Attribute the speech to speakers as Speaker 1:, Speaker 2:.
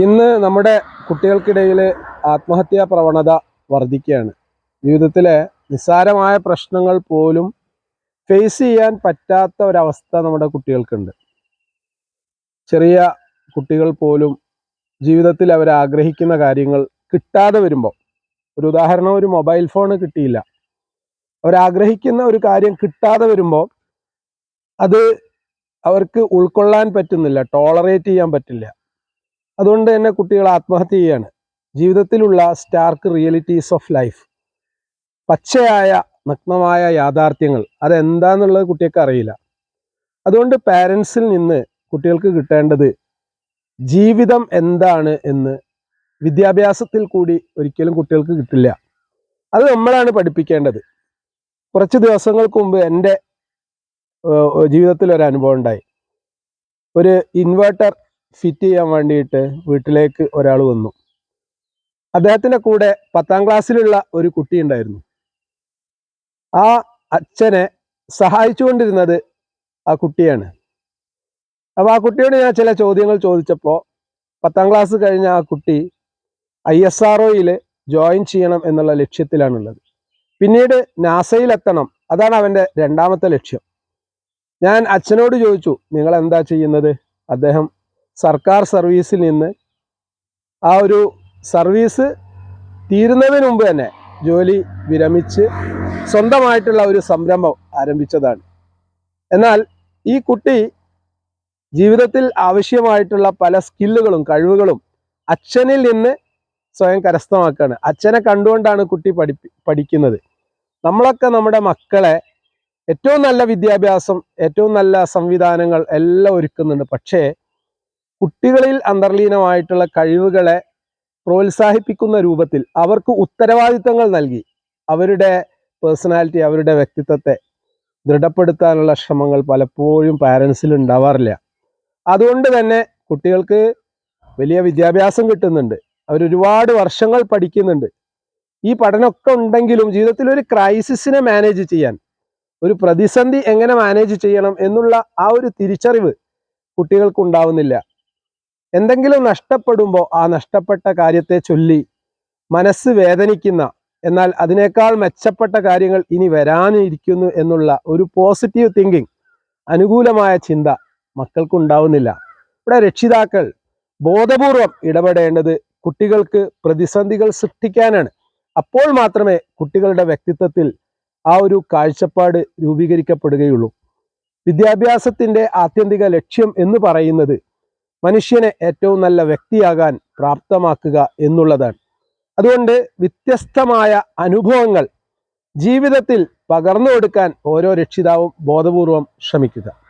Speaker 1: ഇന്ന് നമ്മുടെ കുട്ടികൾക്കിടയിൽ ആത്മഹത്യാ പ്രവണത വർദ്ധിക്കുകയാണ് ജീവിതത്തിലെ നിസ്സാരമായ പ്രശ്നങ്ങൾ പോലും ഫേസ് ചെയ്യാൻ പറ്റാത്ത ഒരവസ്ഥ നമ്മുടെ കുട്ടികൾക്കുണ്ട്. ചെറിയ കുട്ടികൾ പോലും ജീവിതത്തിൽ അവർ ആഗ്രഹിക്കുന്ന കാര്യങ്ങൾ കിട്ടാതെ വരുമ്പോൾ ഒരു ഉദാഹരണം ഒരു മൊബൈൽ ഫോൺ കിട്ടിയില്ല. അവരാഗ്രഹിക്കുന്ന ഒരു കാര്യം കിട്ടാതെ വരുമ്പോൾ അത് അവർക്ക് ഉൾക്കൊള്ളാൻ പറ്റുന്നില്ല ടോളറേറ്റ് ചെയ്യാൻ പറ്റില്ല. അതുകൊണ്ട് തന്നെ കുട്ടികൾ ആത്മഹത്യ ചെയ്യാണ്. ജീവിതത്തിലുള്ള സ്റ്റാർക്ക് റിയലിറ്റീസ് ഓഫ് ലൈഫ് പച്ചയായ നഗ്നമായ യാഥാർത്ഥ്യങ്ങൾ. അതെന്താന്നുള്ളത് കുട്ടികൾക്ക് അറിയില്ല. അതുകൊണ്ട് പാരൻസിൽ നിന്ന് കുട്ടികൾക്ക് കിട്ടേണ്ടത് ജീവിതം എന്താണ് എന്ന് വിദ്യാഭ്യാസത്തിൽ കൂടി ഒരിക്കലും കുട്ടികൾക്ക് കിട്ടില്ല. അത് നമ്മളാണ് പഠിപ്പിക്കേണ്ടത്. കുറച്ച് ദിവസങ്ങൾക്ക് മുമ്പ് എന്റെ ജീവിതത്തിൽ ഒരു അനുഭവം ഉണ്ടായി. ഒരു ഇൻവേർട്ടർ ഫിറ്റ് ചെയ്യാൻ വേണ്ടിയിട്ട് വീട്ടിലേക്ക് ഒരാൾ വന്നു. അദ്ദേഹത്തിന്റെ കൂടെ പത്താം ക്ലാസ്സിലുള്ള ഒരു കുട്ടി ഉണ്ടായിരുന്നു. ആ അച്ഛനെ സഹായിച്ചുകൊണ്ടിരുന്നത് ആ കുട്ടിയാണ്. അപ്പോൾ ആ കുട്ടിയോട് ഞാൻ ചില ചോദ്യങ്ങൾ ചോദിച്ചപ്പോൾ പത്താം ക്ലാസ് കഴിഞ്ഞ ആ കുട്ടി ഐ എസ് ആർ ജോയിൻ ചെയ്യണം എന്നുള്ള ലക്ഷ്യത്തിലാണുള്ളത്. പിന്നീട് നാസയിലെത്തണം അതാണ് അവന്റെ രണ്ടാമത്തെ ലക്ഷ്യം. ഞാൻ അച്ഛനോട് ചോദിച്ചു നിങ്ങൾ എന്താ ചെയ്യുന്നത്? അദ്ദേഹം സർക്കാർ സർവീസിൽ നിന്ന് ആ ഒരു സർവീസ് തീരുന്നതിന് മുമ്പ് തന്നെ ജോലി വിരമിച്ച് സ്വന്തമായിട്ടുള്ള ഒരു സംരംഭം ആരംഭിച്ചതാണ്. എന്നാൽ ഈ കുട്ടി ജീവിതത്തിൽ ആവശ്യമായിട്ടുള്ള പല സ്കില്ലുകളും കഴിവുകളും അച്ഛനിൽ നിന്ന് സ്വയം കരസ്ഥമാക്കുകയാണ്. അച്ഛനെ കണ്ടുകൊണ്ടാണ് കുട്ടി പഠിപ്പി പഠിക്കുന്നത്. നമ്മളൊക്കെ നമ്മുടെ മക്കളെ ഏറ്റവും നല്ല വിദ്യാഭ്യാസം ഏറ്റവും നല്ല സംവിധാനങ്ങൾ എല്ലാം ഒരുക്കുന്നുണ്ട്. പക്ഷേ കുട്ടികളിൽ അന്തർലീനമായിട്ടുള്ള കഴിവുകളെ പ്രോത്സാഹിപ്പിക്കുന്ന രൂപത്തിൽ അവർക്ക് ഉത്തരവാദിത്തങ്ങൾ നൽകി. അവരുടെ പേഴ്സണാലിറ്റി അവരുടെ വ്യക്തിത്വത്തെ ദൃഢപ്പെടുത്താനുള്ള ശ്രമങ്ങൾ പലപ്പോഴും പാരൻസിൽ ഉണ്ടാവാറില്ല. അതുകൊണ്ട് തന്നെ കുട്ടികൾക്ക് വലിയ വിദ്യാഭ്യാസം കിട്ടുന്നുണ്ട്. അവരൊരുപാട് വർഷങ്ങൾ പഠിക്കുന്നുണ്ട്. ഈ പഠനമൊക്കെ ഉണ്ടെങ്കിലും ജീവിതത്തിൽ ഒരു ക്രൈസിസിനെ മാനേജ് ചെയ്യാൻ ഒരു പ്രതിസന്ധി എങ്ങനെ മാനേജ് ചെയ്യണം എന്നുള്ള ആ ഒരു തിരിച്ചറിവ് കുട്ടികൾക്ക് ഉണ്ടാവുന്നില്ല. എന്തെങ്കിലും നഷ്ടപ്പെടുമ്പോൾ ആ നഷ്ടപ്പെട്ട കാര്യത്തെ ചൊല്ലി മനസ്സ് വേദനിക്കുന്ന എന്നാൽ അതിനേക്കാൾ മെച്ചപ്പെട്ട കാര്യങ്ങൾ ഇനി വരാനിരിക്കുന്നു എന്നുള്ള ഒരു പോസിറ്റീവ് തിങ്കിങ് അനുകൂലമായ ചിന്ത മക്കൾക്കുണ്ടാവുന്നില്ല. ഇവിടെ രക്ഷിതാക്കൾ ബോധപൂർവം ഇടപെടേണ്ടത് കുട്ടികൾക്ക് പ്രതിസന്ധികൾ സൃഷ്ടിക്കാനാണ്. അപ്പോൾ മാത്രമേ കുട്ടികളുടെ വ്യക്തിത്വത്തിൽ ആ ഒരു കാഴ്ചപ്പാട് രൂപീകരിക്കപ്പെടുകയുള്ളൂ. വിദ്യാഭ്യാസത്തിന്റെ ആത്യന്തിക ലക്ഷ്യം എന്ന് പറയുന്നത് മനുഷ്യനെ ഏറ്റവും നല്ല വ്യക്തിയാകാൻ പ്രാപ്തമാക്കുക എന്നുള്ളതാണ്. അതുകൊണ്ട് വ്യത്യസ്തമായ അനുഭവങ്ങൾ ജീവിതത്തിൽ പകർന്നു കൊടുക്കാൻ ഓരോ രക്ഷിതാവും ബോധപൂർവം ശ്രമിക്കുക.